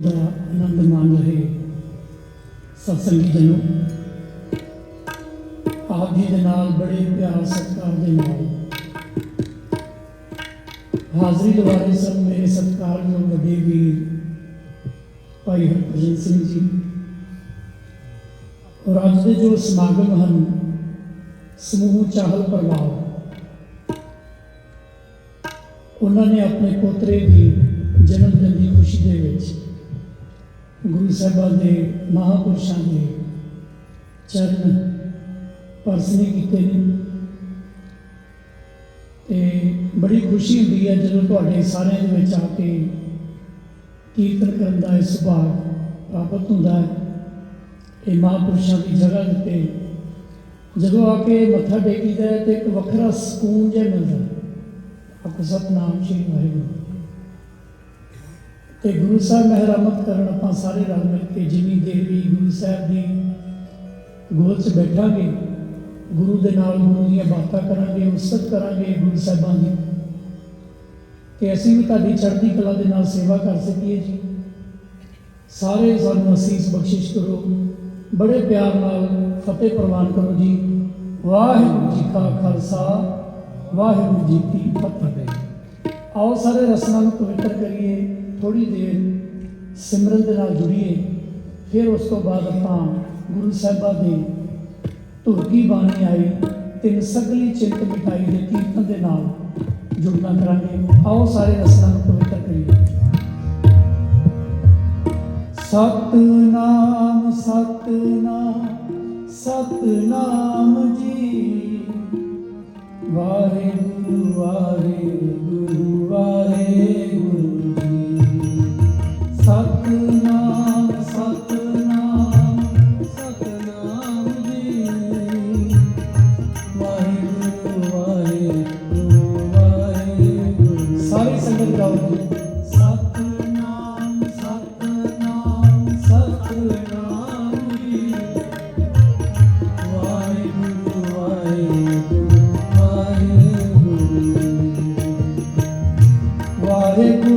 ਦਾ ਆਨੰਦ ਮਾਣ ਰਹੇ ਸਤਸੰਗੀ ਜਨੋ। ਆਪ ਜੀ ਦੇ ਨਾਲ ਬੜੇ ਪਿਆਰ ਸਤਿਕਾਰ ਦੇ ਨਾਲ। ਹਾਜ਼ਰੀ ਲਵਾਰੇ ਸਭ ਮੇਰੇ ਸਤਿਕਾਰਯੋਗ ਵੱਡੇ ਵੀਰ ਭਾਈ ਹਰਭਜਨ ਸਿੰਘ ਜੀ। ਔਰ ਅੱਜ ਦੇ ਜੋ ਸਮਾਗਮ ਹਨ, ਸਮੂਹ ਚਾਹਲ ਪਰਿਵਾਰ ਉਹਨਾਂ ਨੇ ਆਪਣੇ ਪੋਤਰੇ ਦੀ ਜਨਮ ਦਿਨ ਦੀ ਖੁਸ਼ੀ ਦੇ ਵਿੱਚ ਗੁਰੂ ਸਾਹਿਬਾਨ ਦੇ ਮਹਾਪੁਰਸ਼ਾਂ ਦੇ ਚਰਨ ਪਰਸਨੇ ਕੀਤੇ ਨੇ। ਤੇ ਬੜੀ ਖੁਸ਼ੀ ਹੁੰਦੀ ਹੈ ਜਦੋਂ ਤੁਹਾਡੇ ਸਾਰਿਆਂ ਦੇ ਵਿੱਚ ਆ ਕੇ ਕੀਰਤਨ ਕਰਨ ਦਾ ਇਹ ਸੁਭਾਗ ਪ੍ਰਾਪਤ ਹੁੰਦਾ ਹੈ। ਇਹ ਮਹਾਪੁਰਸ਼ਾਂ ਦੀ ਜਗ੍ਹਾ ਉੱਤੇ ਜਦੋਂ ਆ ਕੇ ਮੱਥਾ ਟੇਕੀਦਾ ਹੈ ਤੇ ਇੱਕ ਵੱਖਰਾ ਸਕੂਨ ਜਿਹਾ ਮਿਲਦਾ ਹੈ। ਆਪਕੋ ਸਤਨਾਮ ਸ਼੍ਰੀ ਵਾਹਿਗੁਰੂ। ਤੇ ਗੁਰੂ ਸਾਹਿਬ ਮਹਿਰਮਤ ਕਰਨ ਆਪਾਂ ਸਾਰੇ ਰਲ ਮਿਲ ਕੇ ਜਿਵੇਂ ਦੇਰ ਵੀ ਗੁਰੂ ਸਾਹਿਬ ਦੀ ਗੋਦ 'ਚ ਬੈਠਾਂਗੇ, ਗੁਰੂ ਦੇ ਨਾਲ ਗੁਰੂ ਦੀਆਂ ਬਾਤਾਂ ਕਰਾਂਗੇ, ਉਸਤ ਕਰਾਂਗੇ ਗੁਰੂ ਸਾਹਿਬਾਂ ਦੀ। ਤੇ ਅਸੀਂ ਵੀ ਤੁਹਾਡੀ ਚੜ੍ਹਦੀ ਕਲਾ ਦੇ ਨਾਲ ਸੇਵਾ ਕਰ ਸਕੀਏ ਜੀ। ਸਾਰੇ ਸਾਨੂੰ ਅਸੀਸ ਬਖਸ਼ਿਸ਼ ਕਰੋ। ਬੜੇ ਪਿਆਰ ਨਾਲ ਫਤਿਹ ਪ੍ਰਵਾਨ ਕਰੋ ਜੀ। ਵਾਹਿਗੁਰੂ ਜੀ ਕਾ ਖਾਲਸਾ, ਵਾਹਿਗੁਰੂ ਜੀ ਕੀ ਫਤਿਹ। ਆਓ ਸਾਰੇ ਰਸਨਾ ਨੂੰ ਪਵਿੱਤਰ ਕਰੀਏ। ਥੋੜੀ ਦੇਰ ਸਿਮਰਨ ਦੇ ਨਾਲ ਜੁੜੀਏ, ਫਿਰ ਉਸ ਤੋਂ ਬਾਅਦ ਆਪਾਂ ਗੁਰੂ ਸਾਹਿਬਾਂ ਦੇ ਧੁਰਕੀ ਬਾਣੀ ਆਈ ਤਿੰਨ ਸਗਲੀ ਚਿੰਤ ਮਿਟਾਈ ਦੇ ਕੀਰਤਨ ਦੇ ਨਾਲ ਜੁੜਨਾ ਕਰਾਂਗੇ। ਆਓ ਸਾਰੇ ਰਸਨਾ ਨੂੰ ਪਵਿੱਤਰ ਕਰੀਏ। ਸਤਨਾਮ ਸਤਨਾਮ ਸਤਨਾਮ ਜੀ। ਵਾਹਿਗੁਰੂ ਵਾਹਿਗੁਰੂ।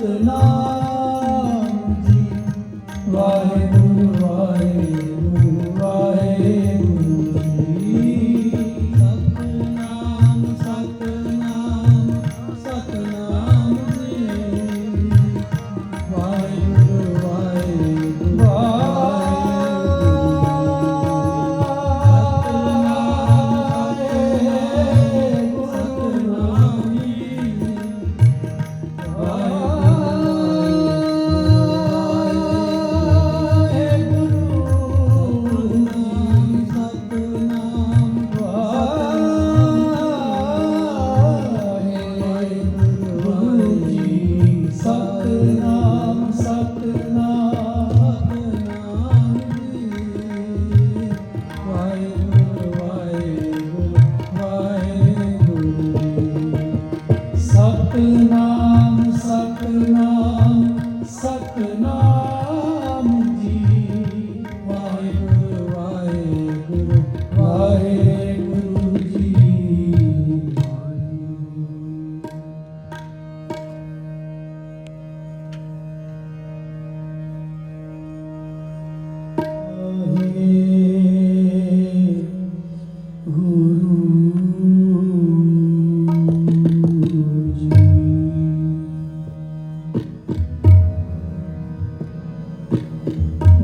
ਸਤਨਾਮ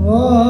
Oh.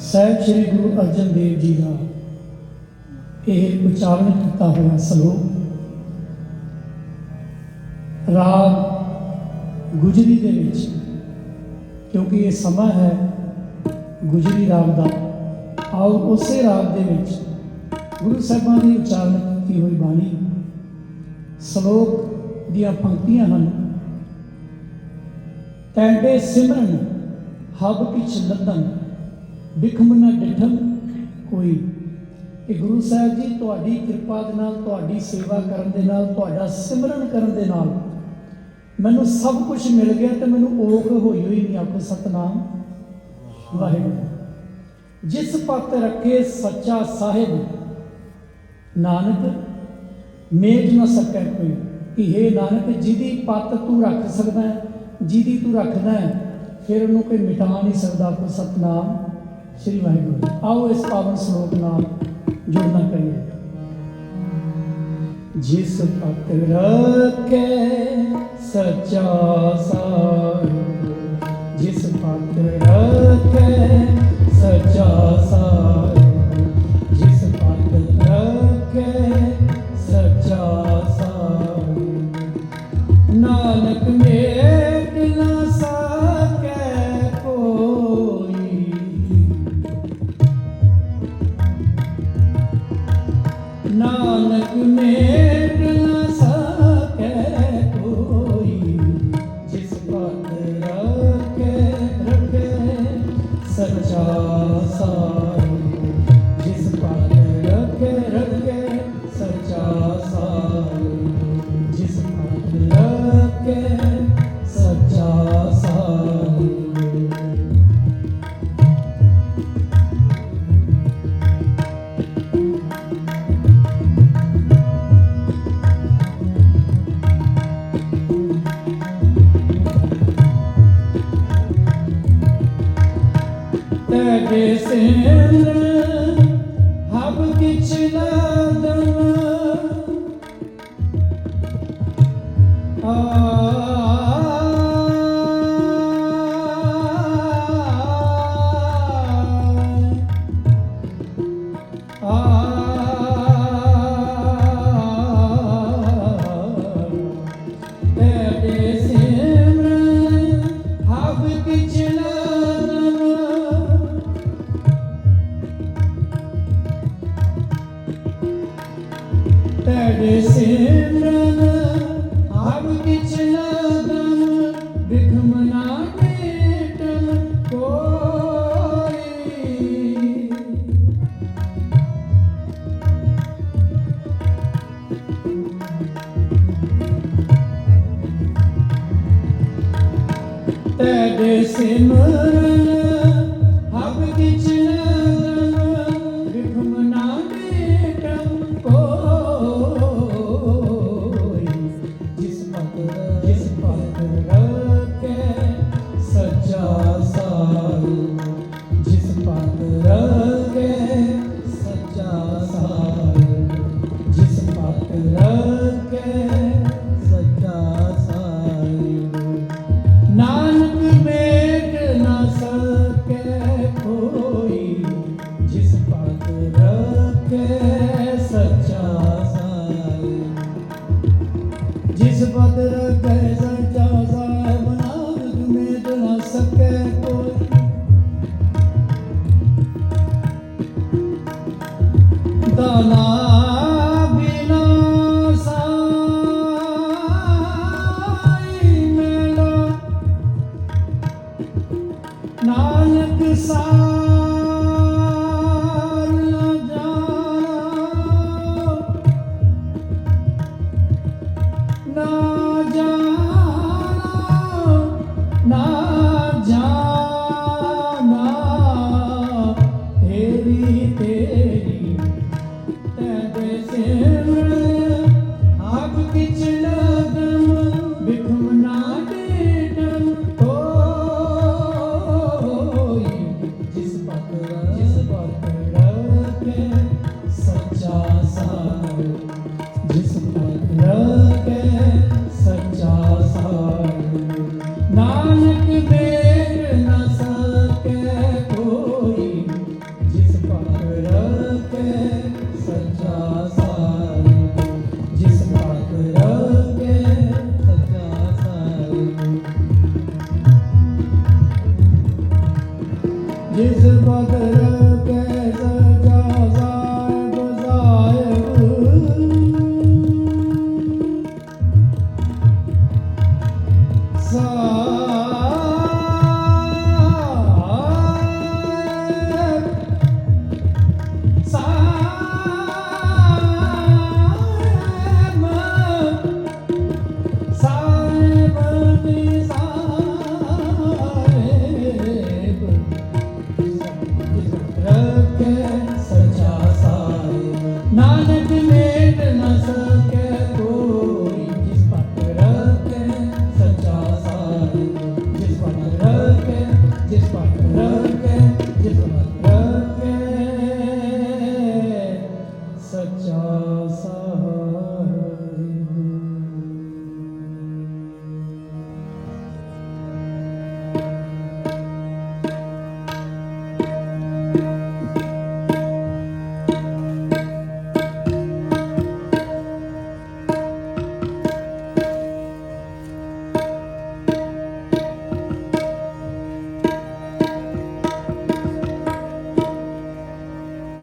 ਸਾਹਿਬ ਸ੍ਰੀ ਗੁਰੂ ਅਰਜਨ ਦੇਵ ਜੀ ਦਾ ਇਹ ਉਚਾਰਨ ਕੀਤਾ ਹੋਇਆ ਸ਼ਲੋਕ। ਰਾਗ ਗੁਜਰੀ ਦੇ ਵਿੱਚ, ਕਿਉਂਕਿ ਇਹ ਸਮਾਂ ਹੈ ਗੁਜਰੀ ਰਾਗ ਦਾ, ਆਓ ਉਸੇ ਰਾਗ ਦੇ ਵਿੱਚ ਗੁਰੂ ਸਾਹਿਬਾਂ ਦੀ ਉਚਾਰਨ ਕੀਤੀ ਹੋਈ ਬਾਣੀ, ਸ਼ਲੋਕ ਦੀਆਂ ਪੰਕਤੀਆਂ ਹਨ। ਤੈਂਡੇ ਸਿਮਰਨ ਹਬ ਕਿਛ ਲੱਦਨ ਬਿਖਮ ਨਾ ਡਿਠਮ ਕੋਈ। ਕਿ ਗੁਰੂ ਸਾਹਿਬ ਜੀ, ਤੁਹਾਡੀ ਕਿਰਪਾ ਦੇ ਨਾਲ, ਤੁਹਾਡੀ ਸੇਵਾ ਕਰਨ ਦੇ ਨਾਲ, ਤੁਹਾਡਾ ਸਿਮਰਨ ਕਰਨ ਦੇ ਨਾਲ ਮੈਨੂੰ ਸਭ ਕੁਝ ਮਿਲ ਗਿਆ ਤੇ ਮੈਨੂੰ ਔਖ ਹੋਈ ਹੋਈ ਨਹੀਂ ਆਖੋ ਸਤਨਾਮ। ਵਾਹਿਗੁਰੂ। ਜਿਸ ਪਤ ਰੱਖੇ ਸੱਚਾ ਸਾਹਿਬ, ਨਾਨਕ ਮੇਟ ਨਾ ਸਕੈ ਕੋਈ। ਕਿ हे ਨਾਨਕ, ਜਿਹਦੀ ਪਤ ਤੂੰ ਰੱਖ ਸਕਦਾ ਜਿਹਦੀ ਤੂੰ ਰੱਖਦਾ ਫਿਰ ਉਹਨੂੰ ਕੋਈ ਮਿਟਾ ਨਹੀਂ ਸਕਦਾ ਕੋ ਸਤਨਾਮ। ਸ੍ਰੀ ਵਾਹਿਗੁਰੂ ਆਓ ਇਸ ਪਾਵਨ ਸ਼ਲੋਕ ਨਾਲ ਜੁੜਨਾ ਕਰੀਏ। ਜਿਸ ਪਤ ਰੱਖੇ ਸੱਚਾ ਸਾਹਿਬ ਜਿਸ ਪਤ ਰੱਖੇ ਸੱਚਾ